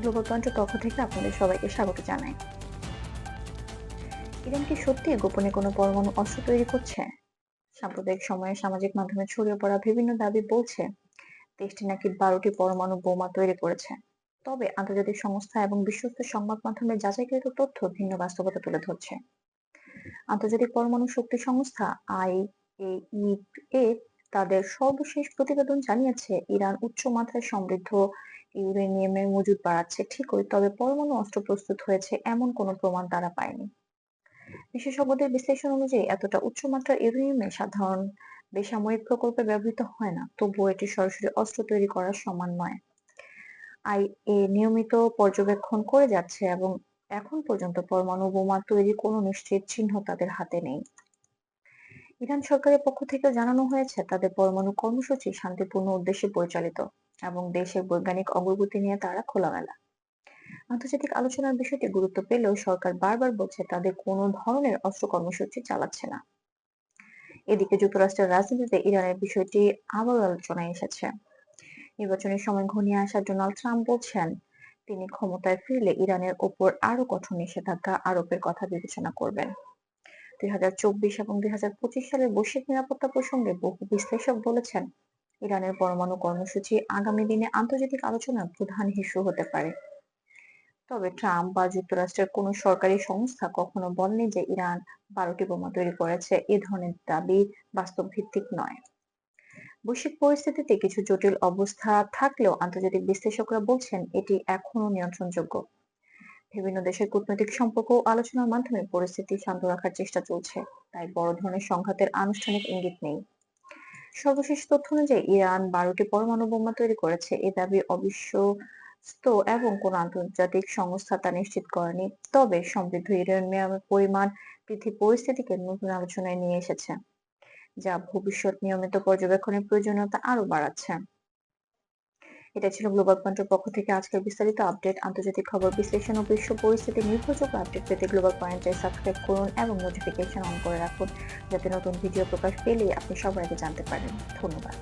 Global পয়েন্টের পক্ষ থেকে আপনাদের সবাইকে স্বাগত জানাই। ইরান কি সত্যি গোপনে কোনো পরমাণু অস্ত্র তৈরি করছে? সাম্প্রদায়িক সময়ে সামাজিক মাধ্যমে ছড়িয়ে পড়া বিভিন্ন দাবি বলছে, দেশটি নাকি বারোটি পরমাণু বোমা তৈরি করেছে। তবে আন্তর্জাতিক সংস্থা এবং বিশ্বস্ত সংবাদ মাধ্যমে যাচাইকৃত তথ্য ভিন্ন বাস্তবতা তুলে ধরছে। আন্তর্জাতিক পরমাণু শক্তি সংস্থা আই এ তাদের সর্বশেষ প্রতিবেদন জানিয়েছে, ইরান উচ্চ মাত্রায় সমৃদ্ধ ইউরেনিয়ামের মজুদ বাড়াচ্ছে ঠিকই, তবে পরমাণু অস্ত্র প্রস্তুত হয়েছে এমন কোনো প্রমাণ তারা পায়নি। বিশেষজ্ঞদের বিশ্লেষণ অনুযায়ী, এতটা উচ্চমাত্রার ইউরেনিয়ামে সাধারণ বেসামরিক প্রকল্পে ব্যবহৃত হয় না, তবুও এটি সরাসরি অস্ত্র তৈরি করার সমান নয়। আইএ নিয়মিত পর্যবেক্ষণ করে যাচ্ছে এবং এখন পর্যন্ত পরমাণু বোমা তৈরির কোনো নিশ্চিত চিহ্ন তাদের হাতে নেই। ইরান সরকারের পক্ষ থেকে জানানো হয়েছে, তাদের পরমাণু কর্মসূচি শান্তিপূর্ণ উদ্দেশ্যে পরিচালিত এবং দেশের বৈজ্ঞানিক অগ্রগতি নিয়ে তারা খোলামেলা। আন্তর্জাতিক আলোচনার বিষয়টি গুরুত্ব পেলেও সরকার বারবার বলছে, তাদের কোনো ধরনের অস্ত্র কর্মসূচি চালাচ্ছে না। এদিকে যুক্তরাষ্ট্রের রাজনীতিতে ইরানের বিষয়টি আবার আলোচনায় এসেছে। নির্বাচনের সময় ঘনিয়ে আসা ডোনাল্ড ট্রাম্প বলছেন, তিনি ক্ষমতায় ফিরলে ইরানের ওপর আরও কঠোর নিষেধাজ্ঞা, আরোপের কথা বিবেচনা করবেন। দুই হাজার চব্বিশ এবং দুই হাজার পঁচিশ সালের বৈশ্বিক নিরাপত্তা প্রসঙ্গে বহু বিশ্লেষক বলেছেন, ইরানের পরমাণু কর্মসূচি আগামী দিনে আন্তর্জাতিক আলোচনার প্রধান ইস্যু হতে পারে। তবে ট্রাম্প বা যুক্তরাষ্ট্রের কোনো সরকারি সংস্থা কখনো বলেনি যে ইরান বারোটি বোমা তৈরি করেছে, এ ধরনের দাবি বাস্তব ভিত্তিক নয়। বৈশ্বিক পরিস্থিতিতে কিছু জটিল অবস্থা থাকলেও আন্তর্জাতিক বিশ্লেষকরা বলছেন, এটি এখনও নিয়ন্ত্রণযোগ্য। বিভিন্ন দেশের কূটনৈতিক সম্পর্ক আলোচনার মাধ্যমে পরিস্থিতি শান্ত রাখার চেষ্টা চলছে। তাই বড় ধরনের সংঘাতের আনুষ্ঠানিক ইঙ্গিত নেই। সর্বশেষ তথ্য অনুযায়ী, ইরান বারোটি পরমাণু বোমা তৈরি করেছে। এ দাবি অবিশ্বস্ত এবং কোন আন্তর্জাতিক সংস্থা তা নিশ্চিত করেনি। তবে সমৃদ্ধ ইউরেনিয়ামের পরিমাণ বৃদ্ধি পরিস্থিতিকে নতুন আলোচনায় নিয়ে এসেছে, যা ভবিষ্যৎ নিয়মিত পর্যবেক্ষণের প্রয়োজনীয়তা আরও বাড়াচ্ছে। এটা ছিল গ্লোবাল পয়েন্টের পক্ষ থেকে আজকের বিস্তারিত আপডেট। আন্তর্জাতিক খবর বিশ্লেষণ ও বিশ্ব পরিস্থিতি নির্ভরযোগ্য আপডেট পেতে গ্লোবাল পয়েন্টে সাবস্ক্রাইব করুন এবং নোটিফিকেশন অন করে রাখুন। যাতে নতুন ভিডিও প্রকাশ পেলে আপনি সবার আগে জানতে পারেন। ধন্যবাদ।